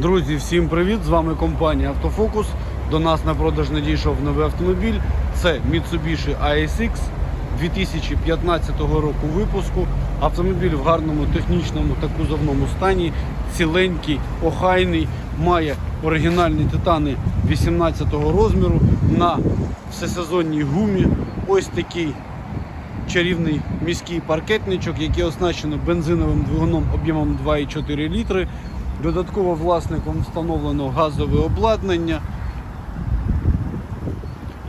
Друзі, всім привіт! З вами компанія Автофокус. До нас на продаж надійшов новий автомобіль. Це Mitsubishi ASX 2015 року випуску. Автомобіль в гарному технічному та кузовному стані, ціленький, охайний, має оригінальні титани 18 розміру на всесезонній гумі. Ось такий чарівний міський паркетничок, який оснащено бензиновим двигуном об'ємом 2,4 літри. Додатково власником встановлено газове обладнання.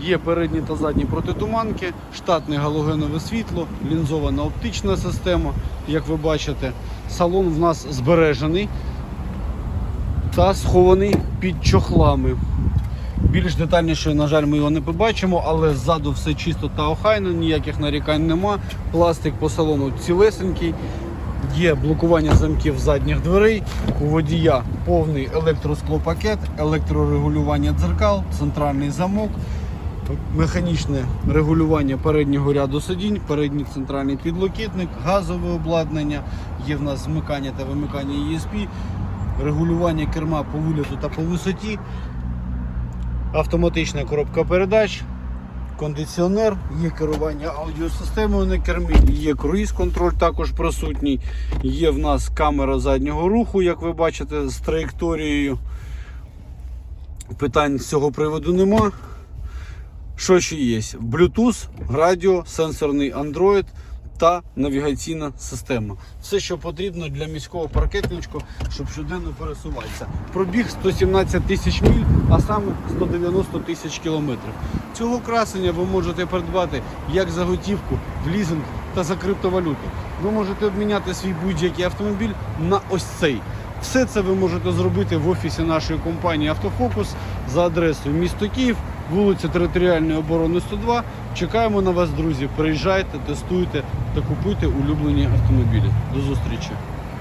Є передні та задні протитуманки, штатне галогенове світло, лінзована оптична система, як ви бачите. Салон в нас збережений та схований під чохлами. Більш детальніше, на жаль, ми його не побачимо, але ззаду все чисто та охайно, ніяких нарікань нема. Пластик по салону цілесенький. Є блокування замків задніх дверей. У водія повний електросклопакет, електрорегулювання дзеркал, центральний замок, механічне регулювання переднього ряду сидінь, передній центральний підлокітник, газове обладнання. Є в нас змикання та вимикання ESP, регулювання керма по виліту та по висоті, автоматична коробка передач, кондиціонер, є керування аудіосистемою на кермі, є круїз-контроль також присутній, є в нас камера заднього руху, як ви бачите, з траєкторією. Питань з цього приводу нема. Що ще є? Bluetooth, радіо, сенсорний Android та навігаційна система. Все, що потрібно для міського паркетничка, щоб щоденно пересуватися. Пробіг 117 тисяч миль, а саме 190 тисяч кілометрів. Цього красення ви можете придбати як за готівку, в лізинг та за криптовалюту. Ви можете обміняти свій будь-який автомобіль на ось цей. Все це ви можете зробити в офісі нашої компанії Автофокус за адресою місто Київ, вулиця Територіальної оборони 102. Чекаємо на вас, друзі. Приїжджайте, тестуйте та купуйте улюблені автомобілі. До зустрічі!